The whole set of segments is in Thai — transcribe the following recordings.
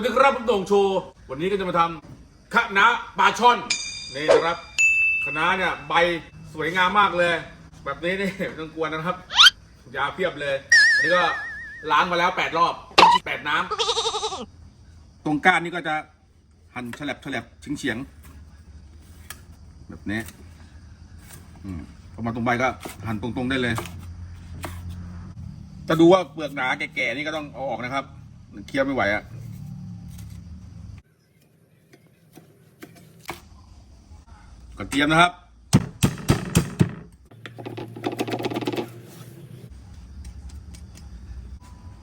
วัสดีครับผมโด่งโชว์วันนี้ก็จะมาทำคะน้าปลาช่อนนี่นะครับคะน้าเนี่ยใบสวยงามมากเลย แบบนี้นี่ไม่ต้องกลัวนะครับ ยาเพียบเลย อันนี้ก็ล้างมาแล้วแปดรอบแปดน้ำตรงก้านนี่ก็จะหั่นฉลับฉลับเฉียงเฉียงแบบนี้อพอมาตรงใบก็หั่นตรงๆได้เลย จะดูว่าเปลือกหนาแก่ๆนี่ก็ต้องเอาออกนะครับ เคี้ยวไม่ไหวอะ กระเทียมนะครับ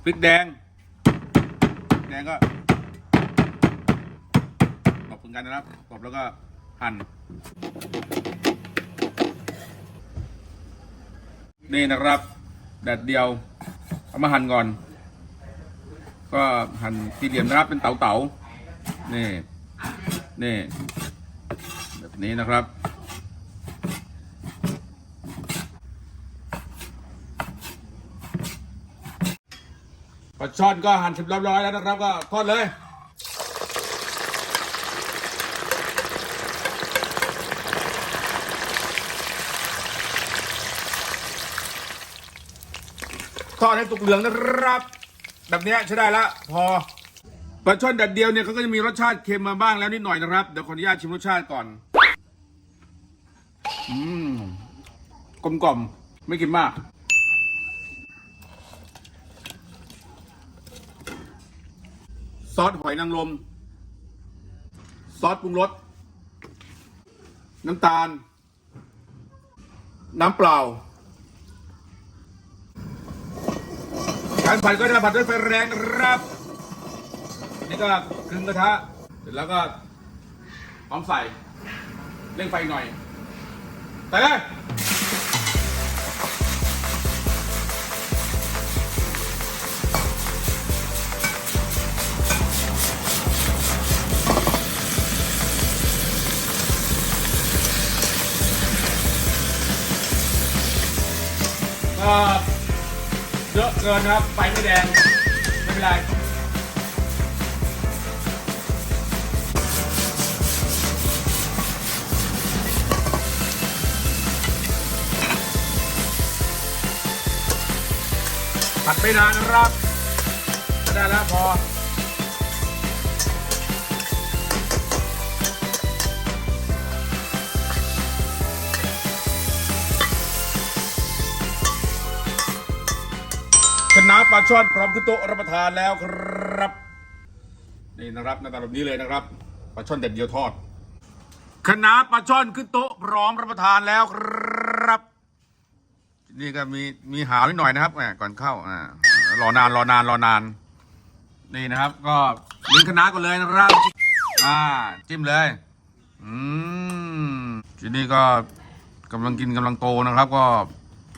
พริกแดงพริกแดงก็ตบเหมือนกันนะครับตบแล้วก็หั่น นี่นะครับแดดเดียว เอามาหั่นก่อน ก็หั่นสี่เหลี่ยมนะครับเป็นเต๋าๆนี่ นี่ นี้นะครับ ปลาช่อนก็หั่นเสร็จเรียบร้อยแล้วนะครับ ก็ทอดเลยทอดให้สุกเหลืองนะครับ แบบนี้ใช้ได้ละพอปลาช่อนแดดเดียวเนี่ยเขาก็จะมีรสชาติเค็มมาบ้างแล้วนิดหน่อยนะครับ เดี๋ยวขออนุญาตชิมรสชาติก่อน อืมกลมกล่อมไม่กินมาก ซอสหอยนางรมซอสปรุงรสน้ำตาล น้ำเปล่า การผัดก็จะผัดด้วยไฟแรงนะครับนี่ก็ครึ่งกระทะ เสร็จแล้วก็พร้อมใส่เร่งไฟหน่อย ใส่เลยเยอะเกินนะครับ ไฟไม่แดง ไม่เป็นไร ผัดไปนานนะครับได้แล้วพอคณะปลาช่อนพร้อมขึ้นโต๊ะรับประทานแล้วครับ นี่นะครับหน้าตาแบบนี้เลยนะครับปลาช่อนเด็ดเดียวทอดคณะปลาช่อนขึ้นโต๊ะพร้อมรับประทานแล้วครับ นี่ก็มีมีหาวนิดหน่อยนะครับแหมก่อนเข้าอ่ารอนานรอนานรอนาน นี่นะครับ ก็ลิ้นคณะก่อนเลยนะครับอ่า จิ้มเลย อืมทีนี้ก็กำลังกินกำลังโตนะครับ ก็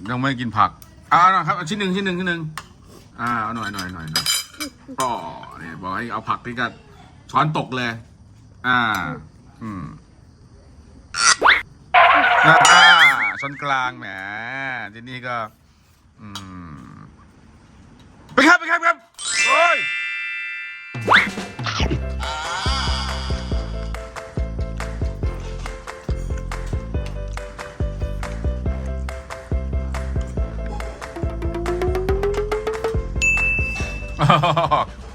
ยังไม่กินผักอ่านะครับเอาชิ้นหนึ่งชิ้นหนึ่งชิ้นหนึ่งอ่าเอาหน่อยหน่อยหน่อยหน่อยก็เนี่ยบอกให้เอาผักที่ก็ช้อนตกเลย อ่า อืมอ่า ช้อนกลางแหมที่นี่ก็ อืมไปครับไปครับครับโอ้ยค